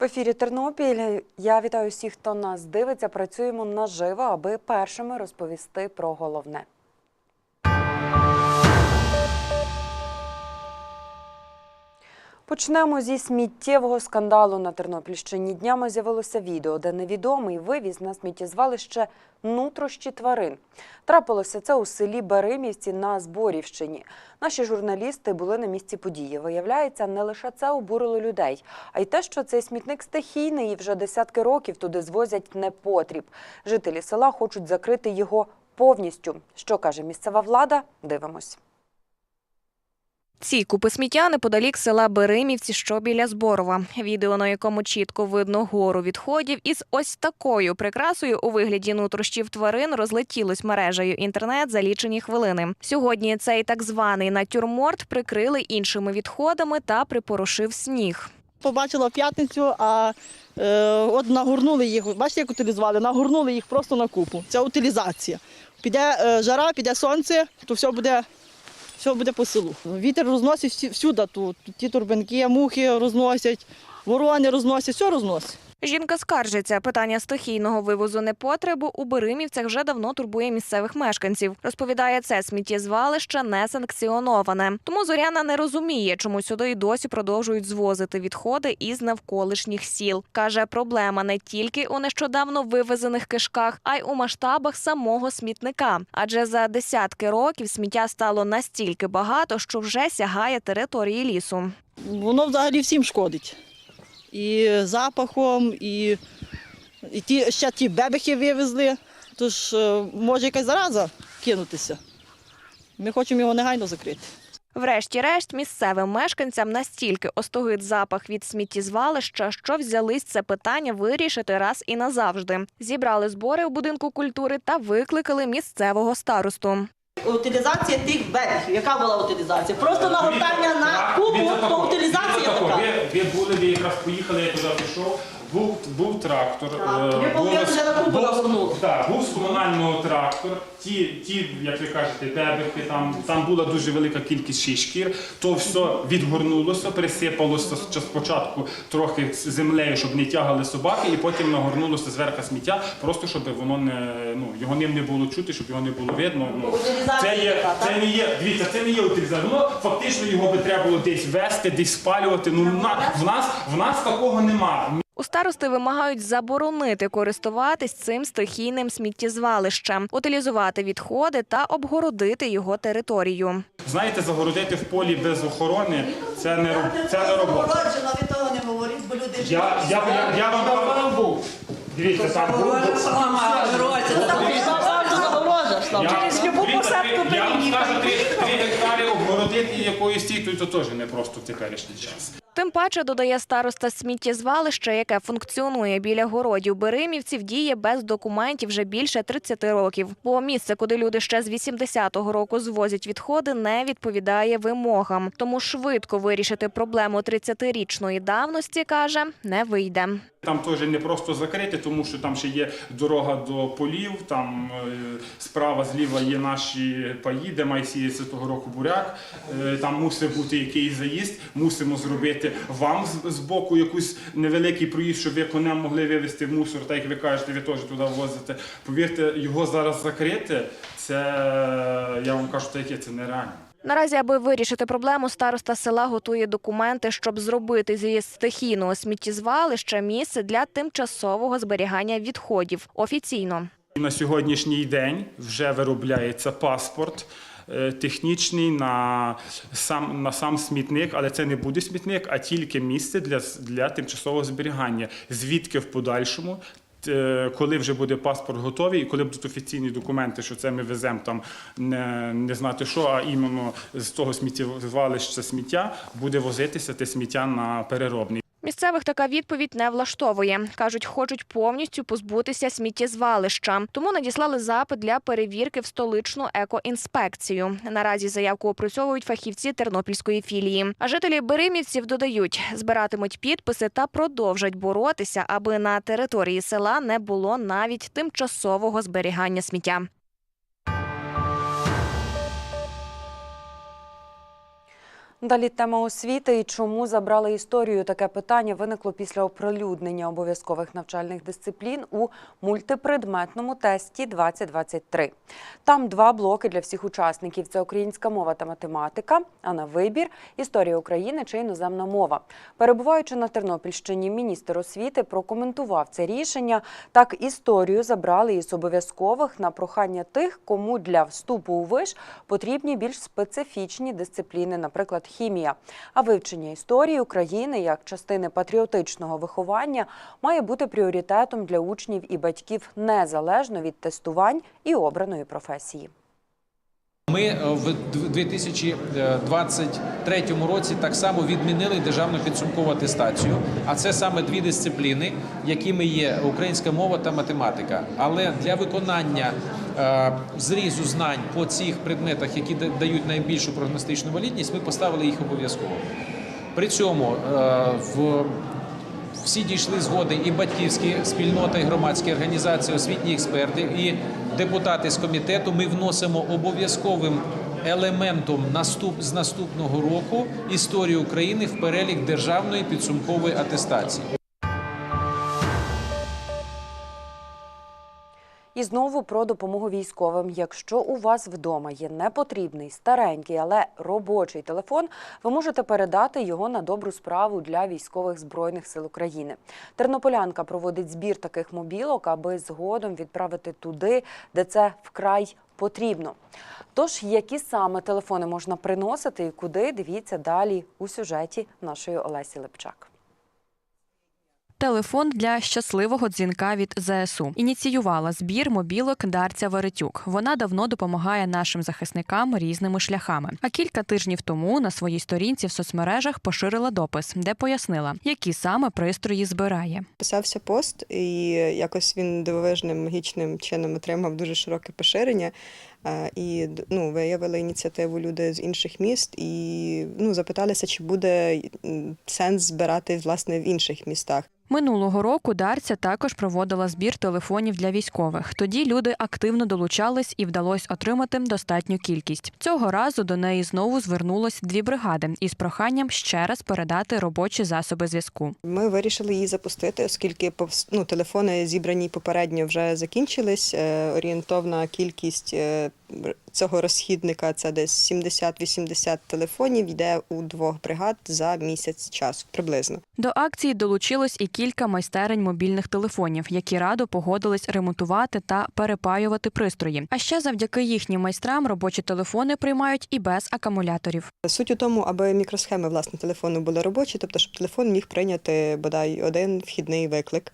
В ефірі Тернопіль. Я вітаю всіх, хто нас дивиться. Працюємо наживо, аби першими розповісти про головне. Почнемо зі сміттєвого скандалу на Тернопільщині. Днями з'явилося відео, де невідомий вивіз на сміттєзвалище нутрощі тварин. Трапилося це у селі Беримівці на Зборівщині. Наші журналісти були на місці події. Виявляється, не лише це обурило людей, а й те, що цей смітник стихійний і вже десятки років туди звозять непотріб. Жителі села хочуть закрити його повністю. Що каже місцева влада? Дивимось. Ці купи сміття неподалік села Беримівці, що біля Зборова. Відео, на якому чітко видно гору відходів, із ось такою прикрасою у вигляді нутрощів тварин розлетілось мережею інтернет за лічені хвилини. Сьогодні цей так званий натюрморт прикрили іншими відходами та припорошив сніг. Побачила в п'ятницю, а е, от нагорнули їх. Бачите, як утилізували? Нагорнули їх просто на купу. Це утилізація. Піде е, жара, піде сонце, то все буде, все буде по селу. Вітер розносить всюди тут. Ті турбинки, мухи розносять, ворони розносять, все розносить. Жінка скаржиться, питання стихійного вивозу непотребу у Беримівцях вже давно турбує місцевих мешканців. Розповідає, це сміттєзвалище не санкціоноване. Тому Зоряна не розуміє, чому сюди й досі продовжують звозити відходи із навколишніх сіл. Каже, проблема не тільки у нещодавно вивезених кишках, а й у масштабах самого смітника. Адже за десятки років сміття стало настільки багато, що вже сягає території лісу. Воно взагалі всім шкодить. І запахом, і, і ті, ще ті бебехи вивезли. Тож е, може якась зараза кинутися. Ми хочемо його негайно закрити. Врешті-решт, місцевим мешканцям настільки остогид запах від сміттєзвалища, що взялись це питання вирішити раз і назавжди. Зібрали збори у будинку культури та викликали місцевого старосту. Утилізація тих бебехів. Яка була утилізація? Просто нагортання на кубу, то утилізація ви були, де якраз поїхали, я туди пішов. Був, був трактор. Так, е, на кубу був- нагорнули. Так, був з комунального трактор. Ті, ті, як ви кажете, дебехи, там, там була дуже велика кількість ще й шкір. То все відгорнулося, присипалося спочатку трохи з землею, щоб не тягали собаки, і потім нагорнулося зверху сміття, просто щоб воно не ну його ним не було чути, щоб його не було видно. Ну, Утилізація це є, така, так? це не є, дивіться, це не є утилізація. Воно фактично його би треба було десь вести, десь спалювати. Ну на в нас в нас такого немає. У старости вимагають заборонити користуватись цим стихійним сміттєзвалищем, утилізувати відходи та обгородити його територію. Знаєте, загородити в полі без охорони це не це не робота. Того не говоріть, бо люди Я, я, я, я вам був. Дивіться, там був. Через любу посадку Я вам скажу, три, гектари обгородити якоюсь стійкою, то теж не просто в теперішній час. Тим паче додає староста сміттєзвалище, яке функціонує біля городів Беримівців, діє без документів вже більше 30 років. Бо місце, куди люди ще з 80-го року звозять відходи, не відповідає вимогам. Тому швидко вирішити проблему 30-річної давності каже не вийде. Там теж не просто закрити, тому що там ще є дорога до полів, там е, справа зліва є наші паї, де має сіятися того року буряк. Е, Там мусить бути якийсь заїзд, мусимо зробити вам з, боку якийсь невеликий проїзд, щоб ви конем могли вивезти мусор, так як ви кажете, ви теж туди возите. Повірте, його зараз закрити, це я вам кажу, таке це нереально. Наразі, аби вирішити проблему, староста села готує документи, щоб зробити зі стихійного сміттєзвалища місце для тимчасового зберігання відходів офіційно. На сьогоднішній день вже виробляється паспорт. Е, Технічний на сам на сам смітник, але це не буде смітник, а тільки місце для, для тимчасового зберігання. Звідки в подальшому, е, коли вже буде паспорт готовий, і коли будуть офіційні документи, що це ми веземо там не, не знати що, а іменно з того сміттєзвалища сміття буде возитися те сміття на переробний. Місцевих така відповідь не влаштовує. Кажуть, хочуть повністю позбутися сміттєзвалища. Тому надіслали запит для перевірки в столичну екоінспекцію. Наразі заявку опрацьовують фахівці тернопільської філії. А жителі Беримівців додають, збиратимуть підписи та продовжать боротися, аби на території села не було навіть тимчасового зберігання сміття. Далі тема освіти і чому забрали історію. Таке питання виникло після оприлюднення обов'язкових навчальних дисциплін у мультипредметному тесті 2023. Там два блоки для всіх учасників: це українська мова та математика. А на вибір історія України чи іноземна мова. Перебуваючи на Тернопільщині, міністр освіти прокоментував це рішення. Так історію забрали із обов'язкових на прохання тих, кому для вступу у виш потрібні більш специфічні дисципліни, наприклад, хімія. А вивчення історії України як частини патріотичного виховання має бути пріоритетом для учнів і батьків незалежно від тестувань і обраної професії. Ми е, в 2023 році так само відмінили державну підсумкову атестацію, а це саме дві дисципліни, якими є українська мова та математика. Але для виконання зрізу знань по цих предметах, які дають найбільшу прогностичну валідність, ми поставили їх обов'язково. При цьому е, в всі дійшли згоди і батьківські спільнота, і громадські організації, освітні експерти, і депутати з комітету. Ми вносимо обов'язковим елементом наступ з наступного року історію України в перелік державної підсумкової атестації. І знову про допомогу військовим. Якщо у вас вдома є непотрібний, старенький, але робочий телефон, ви можете передати його на добру справу для військових збройних сил України. Тернополянка проводить збір таких мобілок, аби згодом відправити туди, де це вкрай потрібно. Тож, які саме телефони можна приносити і куди, дивіться далі у сюжеті нашої Олесі Лепчак. Телефон для щасливого дзвінка від ЗСУ ініціювала збір мобілок Дарця Веретюк. Вона давно допомагає нашим захисникам різними шляхами. А кілька тижнів тому на своїй сторінці в соцмережах поширила допис, де пояснила, які саме пристрої збирає. Писався пост, і якось він дивовижним магічним чином отримав дуже широке поширення. Е, І ну, виявили ініціативу люди з інших міст і ну, запиталися, чи буде сенс збирати власне в інших містах. Минулого року Дарця також проводила збір телефонів для військових. Тоді люди активно долучались і вдалося отримати достатню кількість. Цього разу до неї знову звернулось дві бригади із проханням ще раз передати робочі засоби зв'язку. Ми вирішили її запустити, оскільки ну, телефони зібрані попередньо вже закінчились. Е, Орієнтовна кількість е, цього розхідника це десь 70-80 телефонів. Йде у двох бригад за місяць часу приблизно. До акції долучилось і кілька майстерень мобільних телефонів, які радо погодились ремонтувати та перепаювати пристрої. А ще завдяки їхнім майстрам робочі телефони приймають і без акумуляторів. Суть у тому, аби мікросхеми власне телефону були робочі, тобто, щоб телефон міг прийняти бодай один вхідний виклик.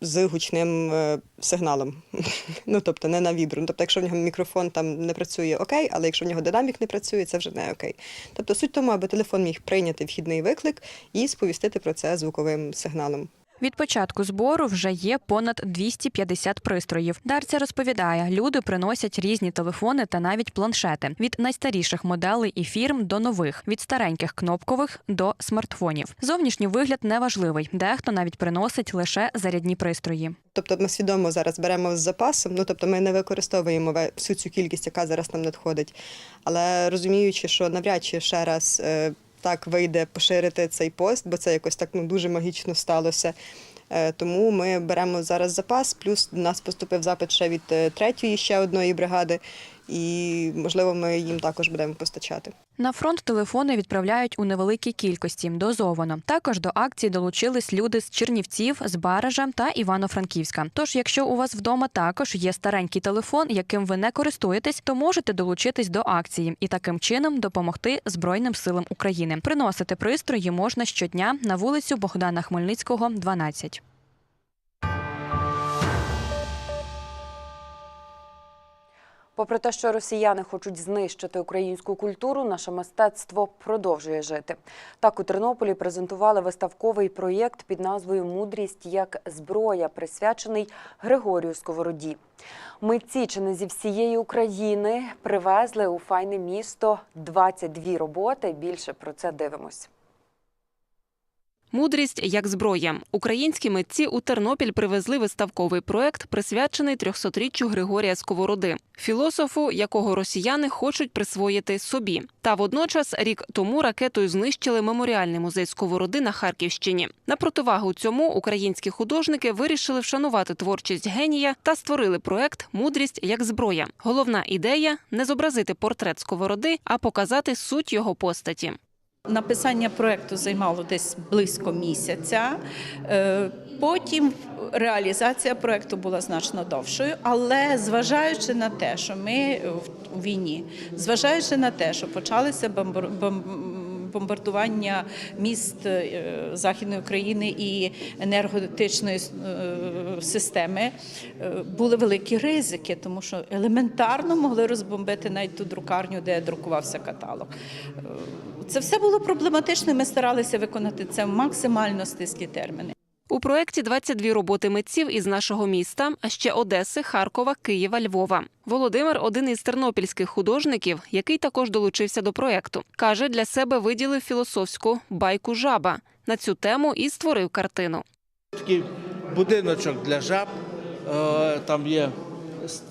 З гучним е, сигналом, ну тобто не на вібру. Ну, Тобто, якщо в нього мікрофон там не працює, окей, але якщо в нього динамік не працює, це вже не окей. Тобто суть тому, аби телефон міг прийняти вхідний виклик і сповістити про це звуковим сигналом. Від початку збору вже є понад 250 пристроїв. Дарця розповідає, люди приносять різні телефони та навіть планшети від найстаріших моделей і фірм до нових, від стареньких кнопкових до смартфонів. Зовнішній вигляд неважливий. Дехто навіть приносить лише зарядні пристрої. Тобто ми свідомо зараз беремо з запасом, ну тобто ми не використовуємо всю цю кількість, яка зараз нам надходить. Але розуміючи, що навряд чи ще раз е, так вийде поширити цей пост, бо це якось так ну, дуже магічно сталося. Е, Тому ми беремо зараз запас, плюс до нас поступив запит ще від е, третьої ще одної бригади, і можливо ми їм також будемо постачати. На фронт телефони відправляють у невеликій кількості дозовано. Також до акції долучились люди з Чернівців, з Баража та Івано-Франківська. Тож, якщо у вас вдома також є старенький телефон, яким ви не користуєтесь, то можете долучитись до акції і таким чином допомогти Збройним силам України. Приносити пристрої можна щодня на вулицю Богдана Хмельницького, 12. Попри те, що росіяни хочуть знищити українську культуру, наше мистецтво продовжує жити. Так у Тернополі презентували виставковий проєкт під назвою Мудрість як зброя, присвячений Григорію Сковороді. Митці чи не зі всієї України привезли у файне місто 22 роботи. Більше про це дивимось. Мудрість як зброя. Українські митці у Тернопіль привезли виставковий проект, присвячений 300-річчю Григорія Сковороди, філософу, якого росіяни хочуть присвоїти собі. Та водночас рік тому ракетою знищили меморіальний музей Сковороди на Харківщині. На противагу цьому українські художники вирішили вшанувати творчість генія та створили проект Мудрість як зброя. Головна ідея не зобразити портрет Сковороди, а показати суть його постаті. Написання проекту займало десь близько місяця. Е, Потім реалізація проекту була значно довшою, але зважаючи на те, що ми в- війні, зважаючи на те, що почалися бомбар- бом- бомбардування міст е, Західної України і енергетичної е, системи, е, були великі ризики, тому що елементарно могли розбомбити навіть ту друкарню, де друкувався каталог. Це все було проблематично. Ми старалися виконати це в максимально стислі терміни. У проєкті 22 роботи митців із нашого міста, а ще Одеси, Харкова, Києва, Львова. Володимир один із тернопільських художників, який також долучився до проєкту. Каже, для себе виділив філософську байку жаба на цю тему і створив картину. Такий будиночок для жаб. Е, Там є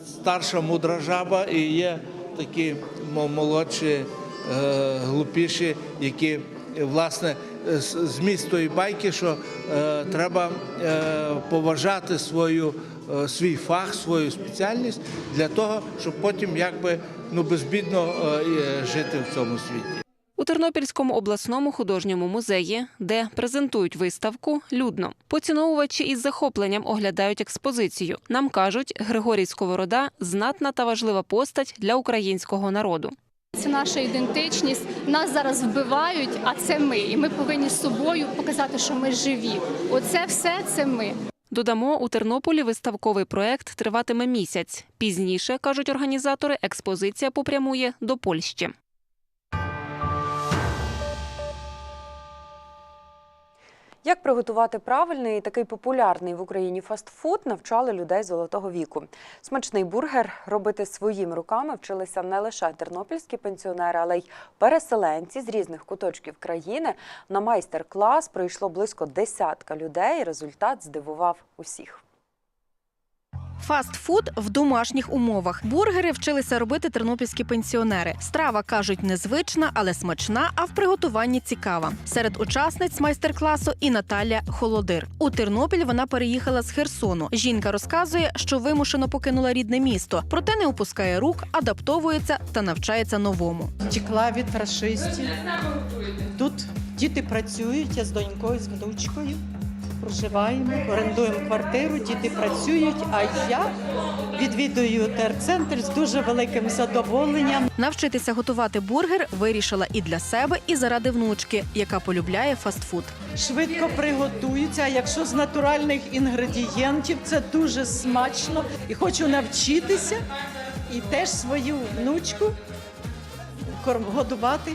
старша мудра жаба і є такі молодші, е, глупіші, які власне зміст тої байки, що е, треба е, поважати свою, е, свій фах, свою спеціальність для того, щоб потім якби ну безбідно е, е, жити в цьому світі. У Тернопільському обласному художньому музеї, де презентують виставку, людно. Поціновувачі із захопленням оглядають експозицію. Нам кажуть, Григорій Сковорода знатна та важлива постать для українського народу. Це наша ідентичність. Нас зараз вбивають, а це ми. І ми повинні з собою показати, що ми живі. Оце все це ми. Додамо, у Тернополі виставковий проект триватиме місяць. Пізніше, кажуть організатори, експозиція попрямує до Польщі. Як приготувати правильний і такий популярний в Україні фастфуд навчали людей золотого віку. Смачний бургер робити своїми руками вчилися не лише тернопільські пенсіонери, але й переселенці з різних куточків країни. На майстер-клас прийшло близько десятка людей. Результат здивував усіх. Фастфуд в домашніх умовах. Бургери вчилися робити тернопільські пенсіонери. Страва кажуть незвична, але смачна, а в приготуванні цікава. Серед учасниць майстер-класу і Наталя Холодир. У Тернопіль вона переїхала з Херсону. Жінка розказує, що вимушено покинула рідне місто, проте не опускає рук, адаптовується та навчається новому. Втекла від фашистів. Тут діти працюють, я з донькою, з внучкою. Проживаємо, орендуємо квартиру, діти працюють, а я відвідую терцентр з дуже великим задоволенням. Навчитися готувати бургер вирішила і для себе, і заради внучки, яка полюбляє фастфуд. Швидко приготуються. а Якщо з натуральних інгредієнтів, це дуже смачно. І хочу навчитися і теж свою внучку годувати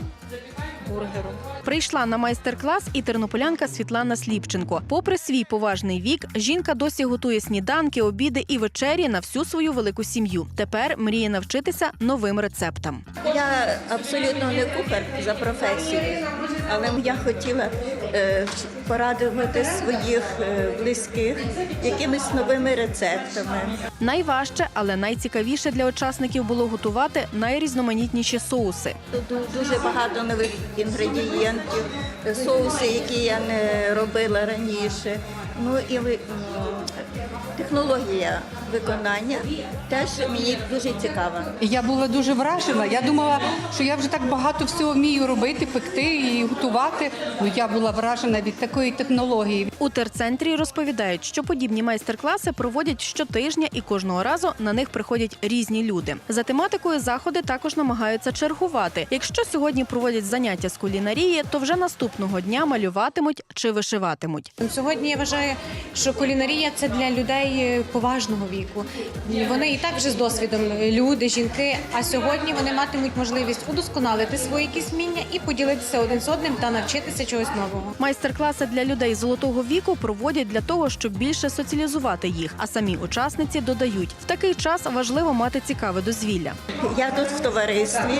бургером. Прийшла на майстер-клас і тернополянка Світлана Сліпченко. Попри свій поважний вік, жінка досі готує сніданки, обіди і вечері на всю свою велику сім'ю. Тепер мріє навчитися новим рецептам. Я абсолютно не кухар за професією, але я хотіла е, порадувати своїх е, близьких якимись новими рецептами. Найважче, але найцікавіше для учасників було готувати найрізноманітніші соуси. Тут дуже багато нових інгредієнтів, е, соуси, які я не робила раніше. Ну і ви- технологія виконання теж мені дуже цікава. Я була дуже вражена. Я думала, що я вже так багато всього вмію робити, пекти і готувати. Ну я була вражена від такої технології. У терцентрі розповідають, що подібні майстер-класи проводять щотижня і кожного разу на них приходять різні люди. За тематикою заходи також намагаються чергувати. Якщо сьогодні проводять заняття з кулінарії, то вже наступного дня малюватимуть чи вишиватимуть. Сьогодні я вважаю, що кулінарія це для людей, людей поважного віку. Вони і так вже з досвідом люди, жінки. А сьогодні вони матимуть можливість удосконалити свої якісь вміння і поділитися один з одним та навчитися чогось нового. Майстер-класи для людей золотого віку проводять для того, щоб більше соціалізувати їх. А самі учасниці додають, в такий час важливо мати цікаве дозвілля. Я тут в товаристві.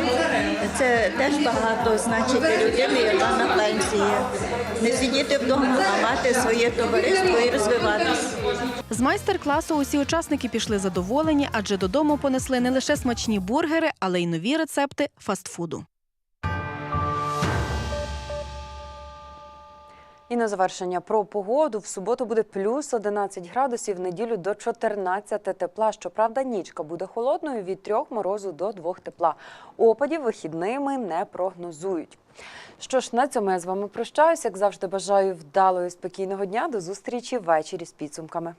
Це теж багато значить для людини, яка на пенсії. Не сидіти вдома, а мати своє товариство і розвиватися. Майстер-класу усі учасники пішли задоволені, адже додому понесли не лише смачні бургери, але й нові рецепти фастфуду. І на завершення про погоду. В суботу буде плюс 11 градусів, неділю до 14 тепла. Щоправда, нічка буде холодною від 3 морозу до 2 тепла. Опадів вихідними не прогнозують. Що ж, на цьому я з вами прощаюсь. Як завжди, бажаю вдалого і спокійного дня. До зустрічі ввечері з підсумками.